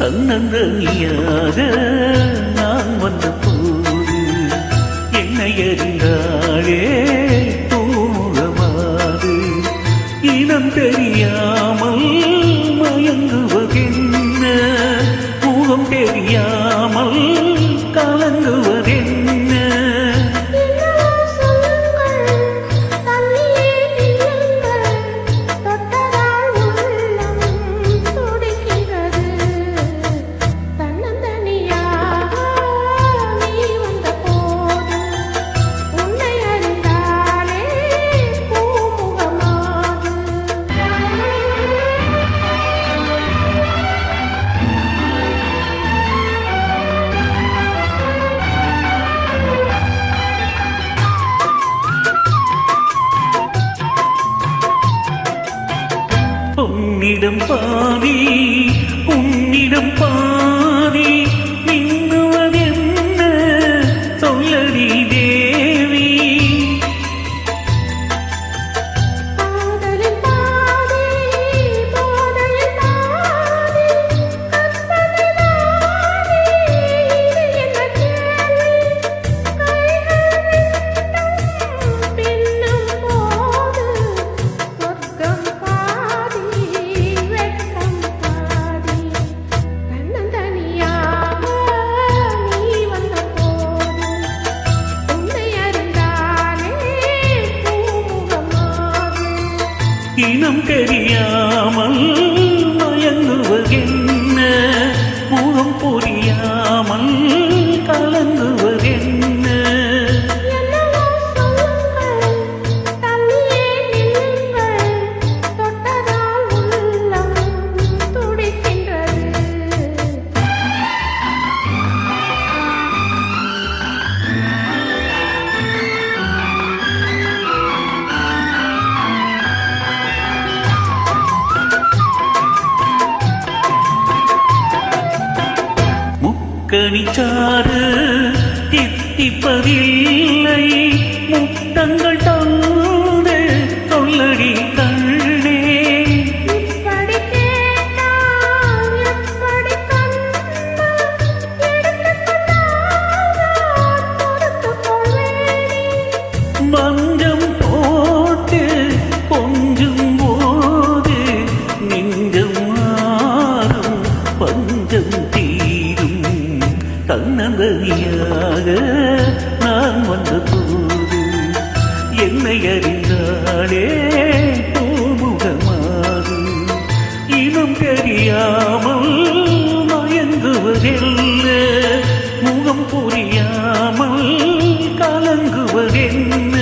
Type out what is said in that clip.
தன்னந்தனியாக நான் வந்த போது என்னை அறிந்தாளே பூமுகமாது இனம் தெரியாமல் மயங்குவதென்ன? முகம் தெரியாமல் கலங்குவது உன்னிடம் பாதி உன்னிடம் பாதி நின் இனம் தெரியாமல் மயங்குவதென்ன? முகம் புரியாமல் கலங்குவ முக்கணிச்சாறு தித்திப்பதில்லை முத்தங்கள் தந்து சொல்லடி கண்ணே. இப்படி அகதியாக நான் வந்த போது என்னை அறிந்தாலே பூமுகமாது. இனம் தெரியாமல் மயங்குவதில்ல முகம் புரியாமல் கலங்குவதென்ன?